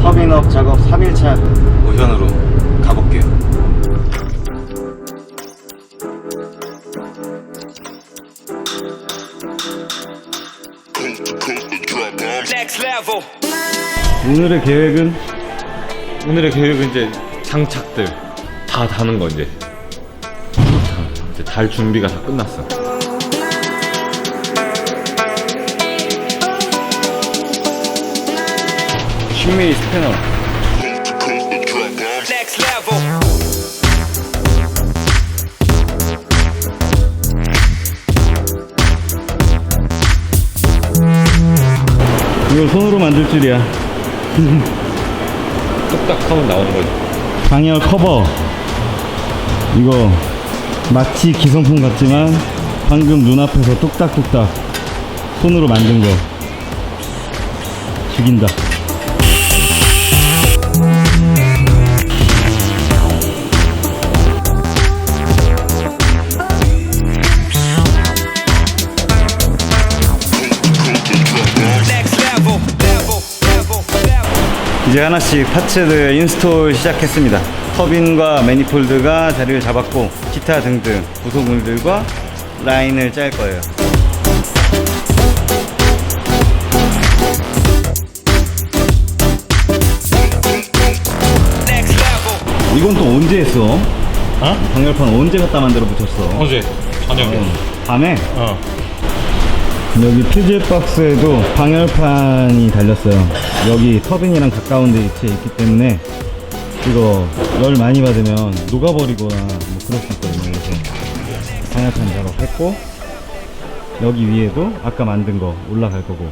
터빈업 작업 3일차 오션으로 가볼게요. Next level. 오늘의 계획은 오늘의 계획은 이제 장착들 다 다는 거 이제 다 이제 달 준비가 다 끝났어. 슈미 스패너. 이걸 손으로 만들 줄이야. 뚝딱 하면 나오는 거지. 방열 커버 이거 마치 기성품 같지만 방금 눈앞에서 뚝딱뚝딱 손으로 만든 거 죽인다 이제 하나씩 파츠들 인스톨 시작했습니다 터빈과 매니폴드가 자리를 잡았고 기타 등등 부속물들과 라인을 짤 거예요. 이건 또 언제 했어? 어? 방열판 언제 갖다 만들어 붙였어? 어제 저녁에. 밤에? 어. 여기 퓨즈 박스에도 방열판이 달렸어요. 여기 터빈이랑 가까운 데 위치에 있기 때문에 이거 열 많이 받으면 녹아버리거나 뭐 그럴 수 있거든요. 그래서 방열판 작업했고 여기 위에도 아까 만든 거 올라갈 거고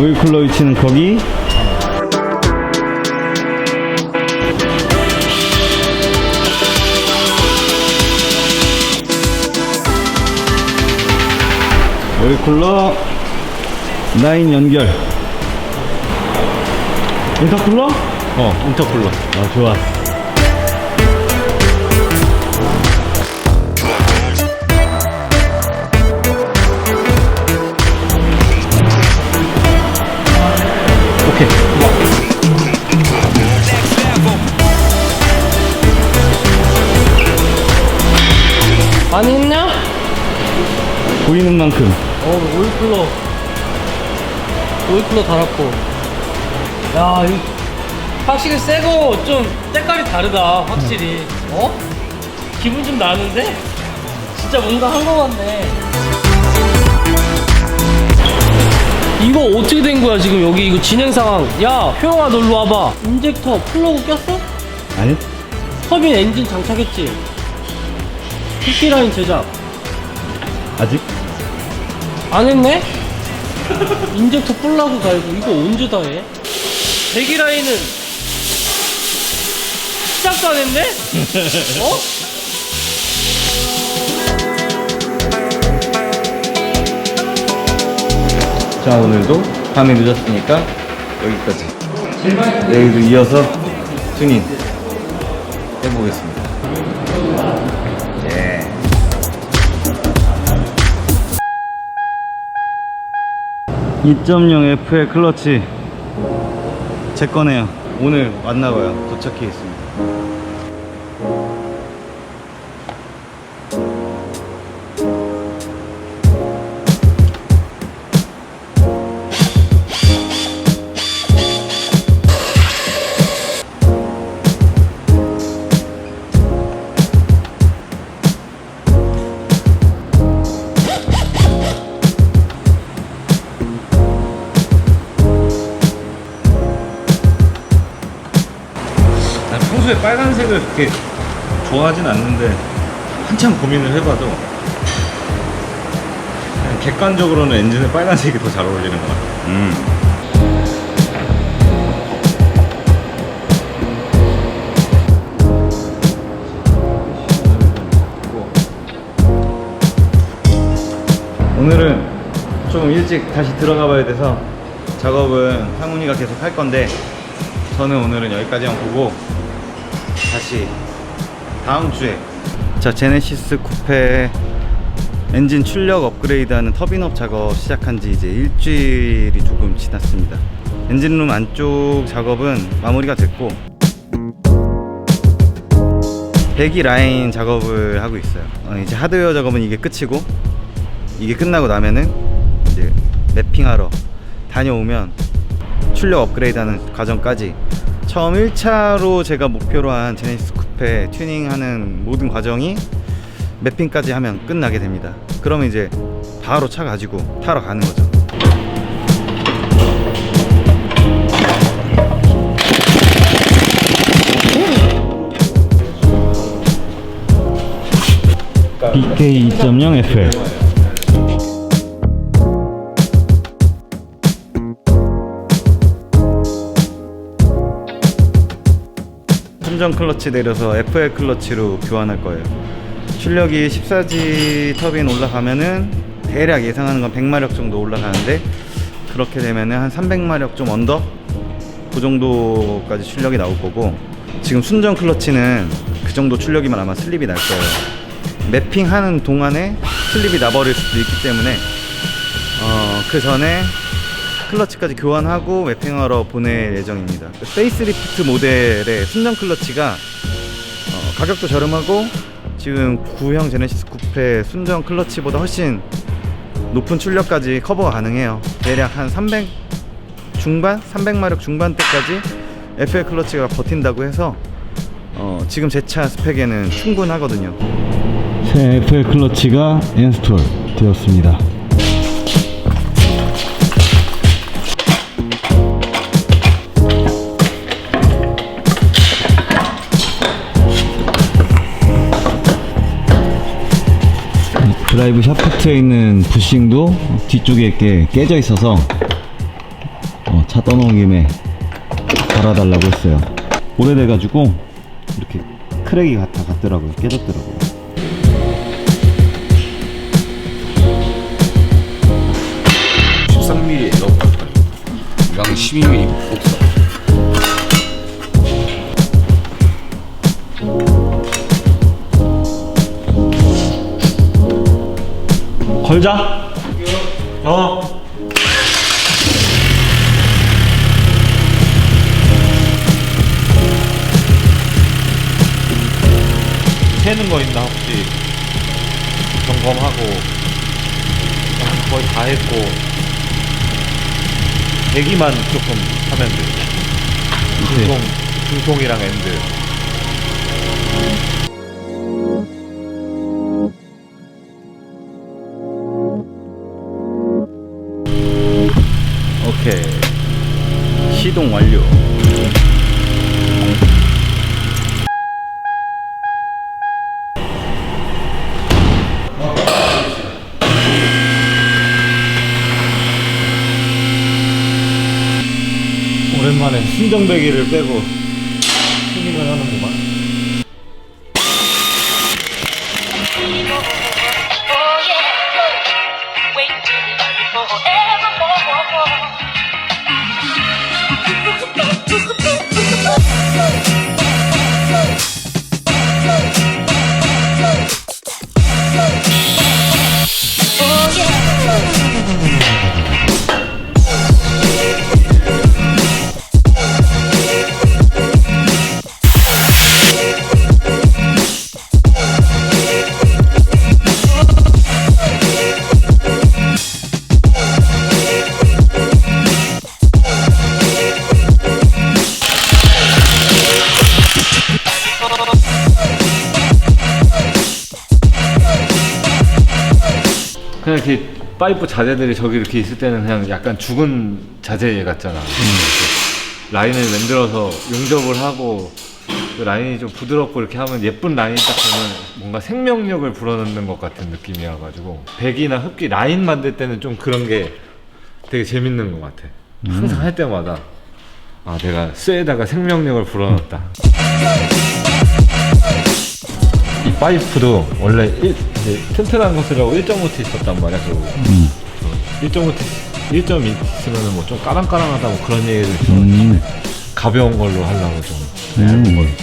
오일 쿨러 위치는 거기 오일 쿨러 라인 연결 인터쿨러? 어, 인터쿨러. 아 좋아 만큼 어, 오일쿨러. 오일쿨러 달았고. 야, 이 확실히 새거 좀 색깔이 다르다, 확실히. 어? 기분 좀 나는데? 진짜 뭔가 한 거 같네. 이거 어떻게 된 거야, 지금 여기 이거 진행 상황. 야, 효영아, 너 일로 와봐. 인젝터 플러그 꼈어? 아니 터빈 엔진 장착했지? PP라인 제작. 아직 안 했네? 인젝터 뿔라고 갈고 이거 언제 다 해? 배기 라인은 시작도 안 했네? 어? 자 오늘도 밤이 늦었으니까 여기까지 내일도 이어서 튜닝 해보겠습니다 (2.0 F의) 클러치. 제 거네요. 오늘 왔나봐요. 도착해 있습니다 평소에 빨간색을 그렇게 좋아하진 않는데 한참 고민을 해봐도 객관적으로는 엔진에 빨간색이 더 잘 어울리는 것 같아요. 음. 오늘은 좀 일찍 다시 들어가 봐야 돼서 작업은 상훈이가 계속 할 건데 저는 오늘은 여기까지만 보고 다시 다음 주에. 자 제네시스 쿠페 엔진 출력 업그레이드하는 터빈업 작업 시작한 지 이제 일주일이 조금 지났습니다. 엔진룸 안쪽 작업은 마무리가 됐고 배기 라인 작업을 하고 있어요. 어, 이제 하드웨어 작업은 이게 끝이고 이게 끝나고 나면은 이제 맵핑하러 다녀오면 출력 업그레이드하는 과정까지 처음 1차로 제가 목표로 한 제네시스 쿠페 튜닝하는 모든 과정이 맵핑까지 하면 끝나게 됩니다. 그러면 이제 바로 차 가지고 타러 가는 거죠. BK 2.0 FL 순정 클러치 내려서 FL 클러치로 교환할 거예요. 출력이 14G 터빈 올라가면은 대략 예상하는 건 100마력 정도 올라가는데 그렇게 되면은 한 300마력 좀 언더 그 정도까지 출력이 나올 거고 지금 순정 클러치는 그 정도 출력이면 아마 슬립이 날 거예요. 맵핑하는 동안에 슬립이 나버릴 수도 있기 때문에 어, 그 전에 클러치까지 교환하고 맵핑하러 보낼 예정입니다. 페이스리프트 모델의 순정 클러치가 어, 가격도 저렴하고 지금 구형 제네시스 쿠페 순정 클러치보다 훨씬 높은 출력까지 커버가 가능해요. 대략 한 300 중반, 300마력 중반대까지 FL 클러치가 버틴다고 해서 어, 지금 제 차 스펙에는 충분하거든요. 새 FL 클러치가 인스톨 되었습니다. 드라이브 샤프트에 있는 부싱도 뒤쪽에 이렇게 깨져 있어서 어, 차 떠놓은 김에 갈아달라고 했어요. 오래돼가지고 이렇게 크랙이 같아 갔더라고요. 깨졌더라고요. 십삼 m m 넣고 양 12mm 걸자. 어. 새는 거 있나 혹시 점검하고 거의 다 했고 대기만 조금 하면 돼. 중송 중송이랑 엔드. 순정배기를 빼고 튜닝을 하는구만. 파이프 자재들이 저기 이렇게 있을 때는 그냥 약간 죽은 자재 같잖아. 이렇게 라인을 만들어서 용접을 하고 그 라인이 좀 부드럽고 이렇게 하면 예쁜 라인이 딱 보면 뭔가 생명력을 불어넣는 것 같은 느낌이어가지고 백이나 흡기 라인 만들 때는 좀 그런 게 되게 재밌는 것 같아. 항상 할 때마다 아 내가 쇠에다가 생명력을 불어넣었다. 이 파이프도 원래 일- 이제 튼튼한 것이라고 1.5T 있었단 말이야 그 음. 1.5T 1.2 있으면은 뭐 좀 까랑까랑하다 뭐 그런 얘기를 들었는데 음. 가벼운 걸로 하려고 좀 음.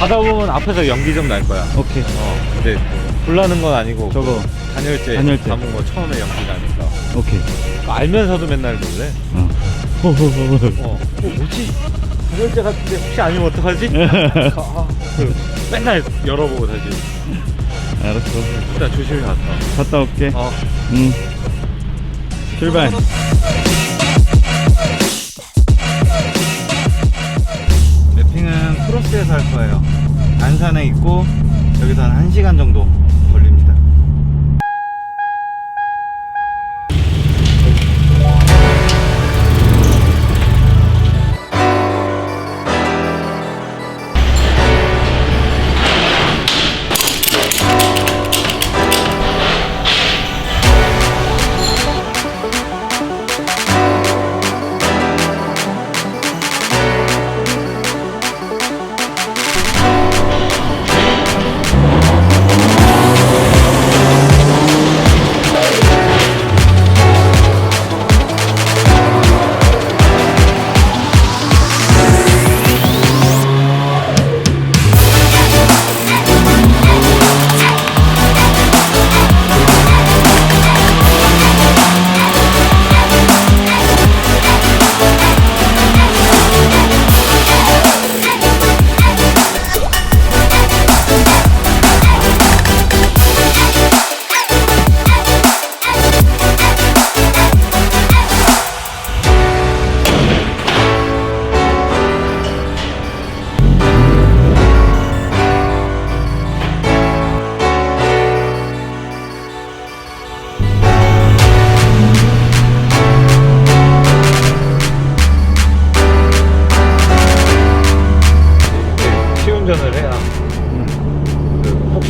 하다 보면 앞에서 연기 좀 날 거야 오케이. 어 근데 불나는 건 아니고 저거. 단열재 단열재. 담은 거 처음에 연기 나니까 오케이. 알면서도 맨날 그래 어. 호호호호. 어, 어 뭐지? 단열재 같은데 혹시 아니면 어떡하지? 아, 그 맨날 열어보고 다시 알았어. 일단 조심히 갔다 갔다 올게. 어. 응. 출발. 크로스에서 할 거예요. 안산에 있고 여기서 한 1시간 정도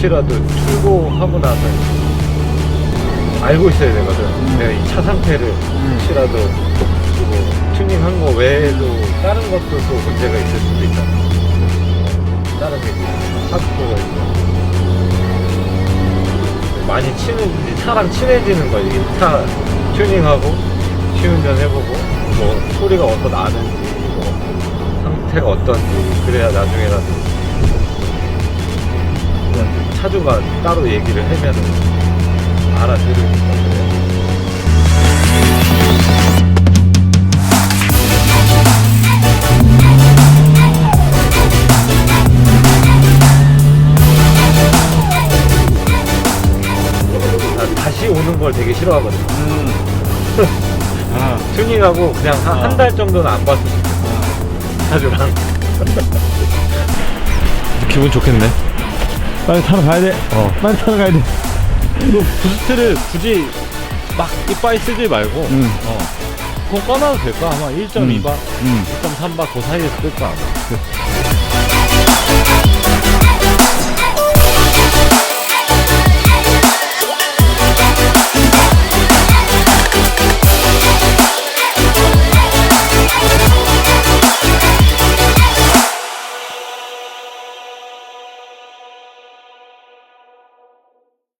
혹시라도 출고하고 나서 알고 있어야 되거든. 내가 이 차 상태를 혹시라도 뭐 튜닝한 거 외에도 다른 것도 또 문제가 있을 수도 있잖아. 어, 다른 게 하드코어가 있고. 많이 친해지, 차랑 친해지는 거지. 이차 튜닝하고 시운전 해보고 뭐 소리가 어떤 나는지 뭐 상태가 어떤지 그래야 나중에라도 차주가 따로 얘기를 알아들으니까 그래. 나 다시 오는 걸 되게 싫어하거든. 아, 튜닝하고 그냥 한한달 정도는 안 봤으면 좋겠어. 차주랑. 기분 좋겠네. 빨리 타러 가야 돼. 어. 빨리 타러 가야 돼. 너 부스트를 굳이 막 이빠이 쓰지 말고 응. 어. 그거 꺼놔도 될까? 아마 1.2바, 응. 1.3바 그 사이에 쓸 거야 아마